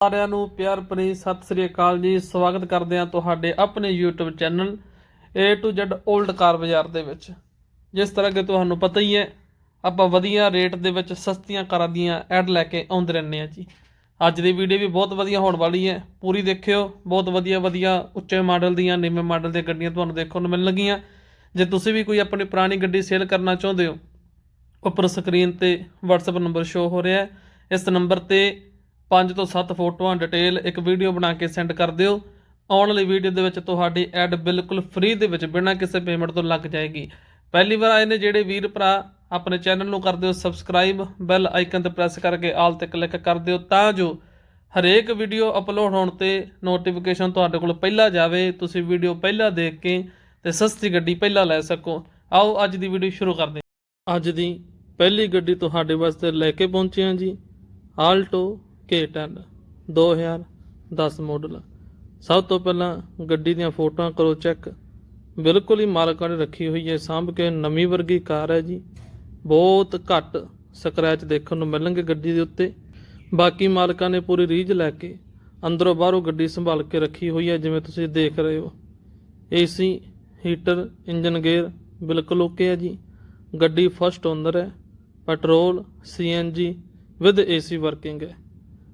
ਸਾਰਿਆਂ ਨੂੰ ਪਿਆਰ ਭਰੀ ਸਤਿ ਸ੍ਰੀ ਅਕਾਲ ਜੀ। ਸਵਾਗਤ ਕਰਦੇ ਹਾਂ ਤੁਹਾਡੇ ਆਪਣੇ YouTube channel A to Z old car ਬਾਜ਼ਾਰ ਦੇ ਵਿੱਚ। ਜਿਸ ਤਰ੍ਹਾਂ ਕਿ ਤੁਹਾਨੂੰ ਪਤਾ ਹੀ ਹੈ, ਆਪਾਂ ਵਧੀਆ ਰੇਟ ਦੇ ਵਿੱਚ ਸਸਤੀਆਂ ਕਾਰਾਂ ਦੀਆਂ ਐਡ ਲੈ ਕੇ ਆਉਂਦੇ ਰਹਿੰਦੇ ਹਾਂ ਜੀ। ਅੱਜ ਦੀ ਵੀਡੀਓ ਵੀ ਬਹੁਤ ਵਧੀਆ ਹੋਣ ਵਾਲੀ ਹੈ। ਪੂਰੀ ਦੇਖਿਓ, ਬਹੁਤ ਵਧੀਆ ਵਧੀਆ ਉੱਚੇ ਮਾਡਲ ਦੀਆਂ, ਨੀਵੇਂ ਮਾਡਲ ਦੀਆਂ ਗੱਡੀਆਂ ਤੁਹਾਨੂੰ ਦੇਖਣ ਨੂੰ ਮਿਲਣਗੀਆਂ ਜੇ ਤੁਸੀਂ ਵੀ ਕੋਈ ਆਪਣੀ ਪੁਰਾਣੀ ਗੱਡੀ ਸੇਲ ਕਰਨਾ ਚਾਹੁੰਦੇ ਹੋ, ਉੱਪਰ ਸਕਰੀਨ ਤੇ WhatsApp ਨੰਬਰ ਸ਼ੋ ਹੋ ਰਿਹਾ ਹੈ। ਇਸ ਨੰਬਰ ਤੇ 5 ਤੋਂ 7 ਫੋਟੋਆਂ ਡਿਟੇਲ ਇੱਕ ਵੀਡੀਓ ਬਣਾ ਕੇ ਸੈਂਡ ਕਰ ਦਿਓ। ਆਉਣ ਵਾਲੀ ਵੀਡੀਓ ਦੇ ਵਿੱਚ ਤੁਹਾਡੀ ਐਡ ਬਿਲਕੁਲ ਫ੍ਰੀ ਦੇ ਵਿੱਚ ਬਿਨਾਂ ਕਿਸੇ ਪੇਮੈਂਟ ਤੋਂ ਲੱਗ ਜਾਏਗੀ। ਪਹਿਲੀ ਵਾਰ ਆਏ ਨੇ ਜਿਹੜੇ ਵੀਰ ਭਰਾ, ਆਪਣੇ ਚੈਨਲ ਨੂੰ ਕਰ ਦਿਓ ਸਬਸਕ੍ਰਾਈਬ, ਬੈਲ ਆਈਕਨ ਤੇ ਪ੍ਰੈਸ ਕਰਕੇ ਆਲ ਤੇ ਕਲਿੱਕ ਕਰ ਦਿਓ ਤਾਂ ਜੋ ਹਰੇਕ ਵੀਡੀਓ ਅਪਲੋਡ ਹੋਣ ਤੇ ਨੋਟੀਫਿਕੇਸ਼ਨ ਤੁਹਾਡੇ ਕੋਲ ਪਹਿਲਾਂ ਜਾਵੇ। ਤੁਸੀਂ ਵੀਡੀਓ ਪਹਿਲਾਂ ਦੇਖ ਕੇ ਤੇ ਸਸਤੀ ਗੱਡੀ ਪਹਿਲਾਂ ਲੈ ਸਕੋ। ਆਓ, ਅੱਜ ਦੀ ਵੀਡੀਓ ਸ਼ੁਰੂ ਕਰਦੇ ਹਾਂ। ਅੱਜ ਦੀ ਪਹਿਲੀ ਗੱਡੀ ਤੁਹਾਡੇ ਵਾਸਤੇ ਲੈ ਕੇ ਪਹੁੰਚੇ ਹਾਂ ਜੀ। Alto K10 2010 model. ਸਭ ਤੋਂ ਪਹਿਲਾਂ ਗੱਡੀ ਦੀਆਂ ਫੋਟੋਆਂ ਕਰੋ ਚੈੱਕ। ਬਿਲਕੁਲ ਹੀ ਮਾਲਕਾਂ ਨੇ ਰੱਖੀ ਹੋਈ ਹੈ, ਸਾਂਭ ਕੇ ਨਵੀਂ ਵਰਗੀ ਕਾਰ ਹੈ ਜੀ। ਬਹੁਤ ਘੱਟ ਸਕ੍ਰੈਚ ਦੇਖਣ ਨੂੰ ਮਿਲਣਗੇ ਗੱਡੀ ਦੇ ਉੱਤੇ। ਬਾਕੀ ਮਾਲਕਾਂ ਨੇ ਪੂਰੀ ਰੀਝ ਲੈ ਕੇ ਅੰਦਰੋਂ ਬਾਹਰੋਂ ਗੱਡੀ ਸੰਭਾਲ ਕੇ ਰੱਖੀ ਹੋਈ ਹੈ, ਜਿਵੇਂ ਤੁਸੀਂ ਦੇਖ ਰਹੇ ਹੋ। ਏਸੀ ਹੀਟਰ ਇੰਜਨ ਗੇਅਰ ਬਿਲਕੁਲ ਓਕੇ ਹੈ ਜੀ। ਗੱਡੀ ਫਸਟ ਓਨਰ ਹੈ petrol CNG with AC working ਹੈ।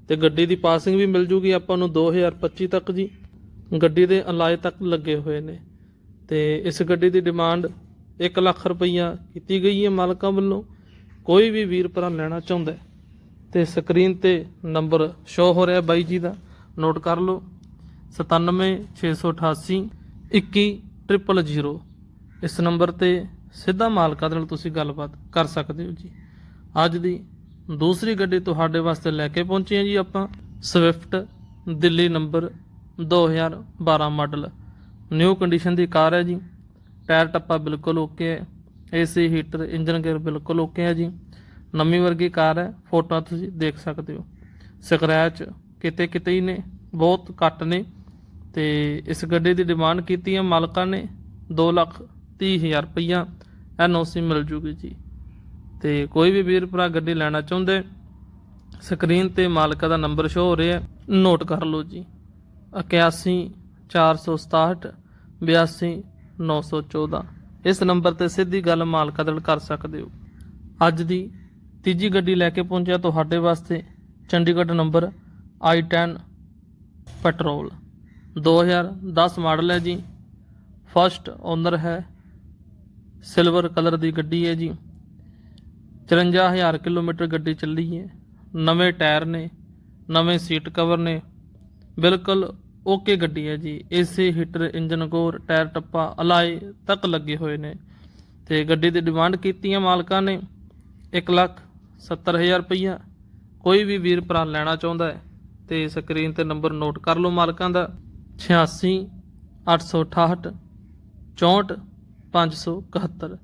ਤੇ ਗੱਡੀ ਦੀ ਪਾਸਿੰਗ ਵੀ ਮਿਲ ਜੂਗੀ ਆਪਾਂ ਨੂੰ 2025 ਤੱਕ ਜੀ। ਗੱਡੀ ਦੇ ਅਲਾਏ ਤੱਕ ਲੱਗੇ ਹੋਏ ਨੇ। ਤੇ ਇਸ ਗੱਡੀ ਦੀ ਡਿਮਾਂਡ 1 ਲੱਖ ਰੁਪਈਆ ਕੀਤੀ ਗਈ ਹੈ ਮਾਲਕਾਂ ਵੱਲੋਂ। ਕੋਈ ਵੀ ਵੀਰ ਭਰਾ ਲੈਣਾ ਚਾਹੁੰਦਾ ਹੈ, ਤੇ ਸਕਰੀਨ ਤੇ ਨੰਬਰ ਸ਼ੋ ਹੋ ਰਿਹਾ ਬਾਈ ਜੀ ਦਾ। ਨੋਟ ਕਰ ਲਓ। 97688 21000 ਇਸ ਨੰਬਰ ਤੇ ਸਿੱਧਾ ਮਾਲਕਾਂ ਦੇ ਨਾਲ ਤੁਸੀਂ ਗੱਲਬਾਤ ਕਰ ਸਕਦੇ ਹੋ ਜੀ। ਅੱਜ ਦੀ ਦੂਸਰੀ ਗੱਡੀ ਤੁਹਾਡੇ ਵਾਸਤੇ ਲੈ ਕੇ ਪਹੁੰਚੇ ਹਾਂ ਜੀ ਆਪਾਂ। Swift Delhi number 2012 model. New condition ਦੀ ਕਾਰ ਹੈ ਜੀ। ਟਾਇਰ ਟੱਪਾ ਬਿਲਕੁਲ ਓਕੇ ਹੈ। ਏਸੀ ਹੀਟਰ ਇੰਜਨ ਗੇਅਰ ਬਿਲਕੁਲ ਓਕੇ ਹੈ ਜੀ। ਨਵੀਂ ਵਰਗੀ ਕਾਰ ਹੈ। ਫੋਟੋਆਂ ਤੁਸੀਂ ਦੇਖ ਸਕਦੇ ਹੋ। ਸਕ੍ਰੈਚ ਕਿਤੇ ਕਿਤੇ ਹੀ ਨੇ। ਬਹੁਤ ਘੱਟ ਨੇ। ਤੇ ਇਸ ਗੱਡੀ ਦੀ ਡਿਮਾਂਡ ਕੀਤੀ ਹੈ। ਮਾਲਕਾਂ ਨੇ 2 ਲੱਖ 30 ਹਜ਼ਾਰ ਰੁਪਈਆ। ਐਨਓਸੀ ਮਿਲ ਜੂਗੀ ਜੀ। ਤੇ ਕੋਈ ਵੀ ਵੀਰ ਭਰਾ ਗੱਡੀ ਲੈਣਾ ਚਾਹੁੰਦੇ, ਸਕਰੀਨ ਤੇ ਮਾਲਕਾ ਦਾ ਨੰਬਰ ਸ਼ੋ ਹੋ ਰਿਹਾ ਨੋਟ ਕਰ ਲਓ ਜੀ। 81 467 82 914 ਇਸ ਨੰਬਰ ਤੇ ਸਿੱਧੀ ਗੱਲ ਮਾਲਕਾ ਨਾਲ ਕਰ ਸਕਦੇ ਹੋ। ਅੱਜ ਦੀ ਤੀਜੀ ਗੱਡੀ ਲੈ ਕੇ ਪਹੁੰਚਿਆ ਤੁਹਾਡੇ ਵਾਸਤੇ Chandigarh number i10 petrol. 2010 model ਹੈ ਜੀ। ਫਸਟ ਓਨਰ ਹੈ ਸਿਲਵਰ ਕਲਰ ਦੀ ਗੱਡੀ ਹੈ ਜੀ। 54000 ਕਿਲੋਮੀਟਰ ਗੱਡੀ ਚੱਲੀ ਹੈ। ਨਵੇਂ ਟਾਇਰ ਨੇ, ਨਵੇਂ ਸੀਟ ਕਵਰ ਨੇ। ਬਿਲਕੁਲ ਓਕੇ ਗੱਡੀ ਹੈ ਜੀ। ਏਸੀ, ਹੀਟਰ, ਇੰਜਨ ਕੋਰ ਟਾਇਰ ਟੱਪਾ ਅਲਾਈ ਤੱਕ ਲੱਗੇ ਹੋਏ ਨੇ। ਤੇ ਗੱਡੀ ਦੀ ਡਿਮਾਂਡ ਕੀਤੀ ਹੈ ਮਾਲਕਾਂ ਨੇ 1 ਲੱਖ 70000 ਰੁਪਈਆ। ਕੋਈ ਵੀ ਵੀਰ ਭਰਾ ਲੈਣਾ ਚਾਹੁੰਦਾ ਹੈ ਤੇ ਸਕਰੀਨ ਤੇ ਨੰਬਰ ਨੋਟ ਕਰ ਲਓ ਮਾਲਕਾਂ ਦਾ। 86 868 64 571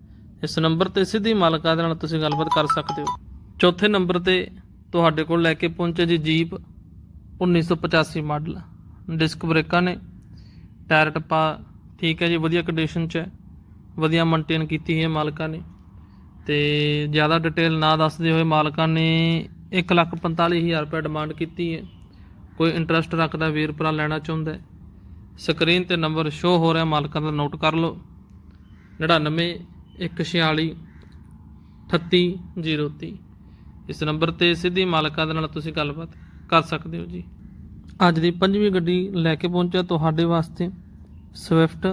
ਇਸ ਨੰਬਰ ਤੇ ਸਿੱਧੀ ਮਾਲਕਾਂ ਦੇ ਨਾਲ ਤੁਸੀਂ ਗੱਲਬਾਤ ਕਰ ਸਕਦੇ ਹੋ। ਚੌਥੇ ਨੰਬਰ ਤੇ ਤੁਹਾਡੇ ਕੋਲ ਲੈ ਕੇ ਪਹੁੰਚੇ ਜੀ ਜੀਪ 1985 ਮਾਡਲ। ਡਿਸਕ ਬ੍ਰੇਕਾਂ ਨੇ। ਟਾਇਰ ਟੱਪਾ ਠੀਕ ਹੈ ਜੀ, ਵਧੀਆ ਕੰਡੀਸ਼ਨ 'ਚ ਹੈ। ਵਧੀਆ ਮੇਨਟੇਨ ਕੀਤੀ ਹੈ ਮਾਲਕਾਂ ਨੇ। ਤੇ ਜ਼ਿਆਦਾ ਡਿਟੇਲ ਨਾ ਦੱਸਦੇ ਹੋਏ ਮਾਲਕਾਂ ਨੇ 145000 ਰੁਪਏ ਡਿਮਾਂਡ ਕੀਤੀ ਹੈ। ਕੋਈ ਇੰਟਰਸਟ ਰੱਖਦਾ ਵੀਰ ਭਰਾ ਲੈਣਾ ਚਾਹੁੰਦਾ ਹੈ। ਸਕਰੀਨ ਤੇ ਨੰਬਰ ਸ਼ੋ ਹੋ ਰਿਹਾ, ਮਾਲਕਾਂ ਦਾ ਨੋਟ ਕਰ ਲਓ। 99 146 38030 ਇਸ ਨੰਬਰ ਤੇ ਸਿੱਧੀ ਮਾਲਕਾਂ ਦੇ ਨਾਲ ਤੁਸੀਂ ਗੱਲਬਾਤ ਕਰ ਸਕਦੇ ਹੋ ਜੀ। ਅੱਜ ਦੀ ਪੰਜਵੀਂ ਗੱਡੀ ਲੈ ਕੇ ਪਹੁੰਚਿਆ ਤੁਹਾਡੇ ਵਾਸਤੇ Swift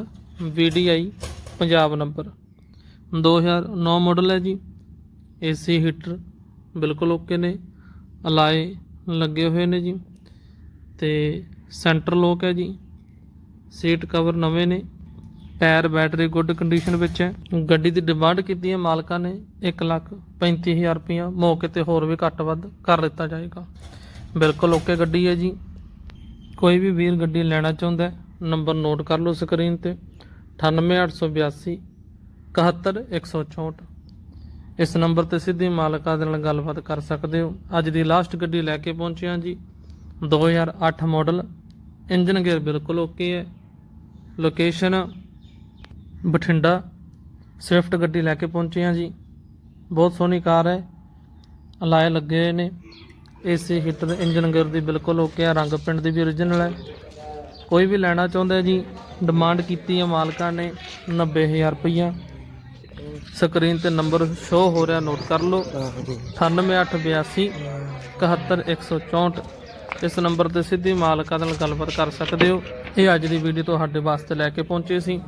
VDI Punjab number. 2009 model ਹੈ ਜੀ। ਏਸੀ ਹੀਟਰ ਬਿਲਕੁਲ ਓਕੇ ਨੇ। ਅਲਾਏ ਲੱਗੇ ਹੋਏ ਨੇ ਜੀ। ਤੇ ਸੈਂਟਰ ਲੋਕ ਹੈ ਜੀ। ਸੀਟ ਕਵਰ ਨਵੇਂ ਨੇ। ਟਾਇਰ, ਬੈਟਰੀ, ਗੁੱਡ ਕੰਡੀਸ਼ਨ ਵਿੱਚ ਹੈ ਗੱਡੀ ਦੀ ਡਿਮਾਂਡ ਕੀਤੀ ਹੈ। ਮਾਲਕਾਂ ਨੇ 1 ਲੱਖ 35000 ਰੁਪਇਆ ਮੌਕੇ ਤੇ ਹੋਰ ਵੀ ਘੱਟ ਵੱਧ ਕਰ ਦਿੱਤਾ ਜਾਏਗਾ। ਬਿਲਕੁਲ ਓਕੇ ਗੱਡੀ ਹੈ ਜੀ। ਕੋਈ ਵੀ ਵੀਰ ਗੱਡੀ ਲੈਣਾ ਚਾਹੁੰਦਾ ਨੰਬਰ ਨੋਟ ਕਰ ਲਓ ਸਕਰੀਨ ਤੇ। 98882 71164 ਇਸ ਨੰਬਰ ਤੇ ਸਿੱਧੀ ਮਾਲਕਾਂ ਦੇ ਨਾਲ ਗੱਲਬਾਤ ਕਰ ਸਕਦੇ ਹੋ। ਅੱਜ ਦੀ ਲਾਸਟ ਗੱਡੀ ਲੈ ਕੇ ਪਹੁੰਚੇ ਹਾਂ ਜੀ। 2008 ਮਾਡਲ, ਇੰਜਨ ਗੇਅਰ ਬਿਲਕੁਲ ਓਕੇ ਹੈ। ਲੋਕੇਸ਼ਨ ਬਠਿੰਡਾ ਸਵਿਫਟ ਗੱਡੀ ਲੈ ਕੇ ਪਹੁੰਚੇ ਹਾਂ ਜੀ। ਬਹੁਤ ਸੋਹਣੀ ਕਾਰ ਹੈ। ਅਲਾਏ ਲੱਗੇ ਹੋਏ ਨੇ। ਏਸੀ ਹੀਟਰ ਇੰਜਨ ਗੇਅਰ ਦੀ ਬਿਲਕੁਲ ਓਕੇ ਆ। ਰੰਗ ਪਿੰਡ ਦੀ ਵੀ origignal ਹੈ। ਕੋਈ ਵੀ ਲੈਣਾ ਚਾਹੁੰਦਾ ਜੀ ਡਿਮਾਂਡ ਕੀਤੀ ਹੈ ਮਾਲਕਾਂ ਨੇ 90000 ਰੁਪਈਆ। ਸਕਰੀਨ ਤੇ ਨੰਬਰ ਸ਼ੋ ਹੋ ਰਿਹਾ ਨੋਟ ਕਰ ਲਓ। 98882 71164 ਇਸ ਨੰਬਰ ਤੇ ਸਿੱਧੀ ਮਾਲਕਾਂ ਨਾਲ ਗੱਲਬਾਤ ਕਰ ਸਕਦੇ ਹੋ। ਇਹ ਅੱਜ ਦੀ ਵੀਡੀਓ ਤੁਹਾਡੇ ਵਾਸਤੇ ਲੈ ਕੇ ਪਹੁੰਚੇ ਸੀ।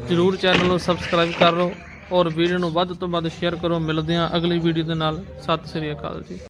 ਜਰੂਰ ਚੈਨਲ ਨੂੰ ਸਬਸਕ੍ਰਾਈਬ ਕਰ ਲਓ ਔਰ ਵੀਡੀਓ ਨੂੰ ਵੱਧ ਤੋਂ ਵੱਧ ਸ਼ੇਅਰ ਕਰੋ। ਮਿਲਦੇ ਹਾਂ ਅਗਲੀ ਵੀਡੀਓ ਦੇ ਨਾਲ। ਸਤਿ ਸ੍ਰੀ ਅਕਾਲ ਜੀ।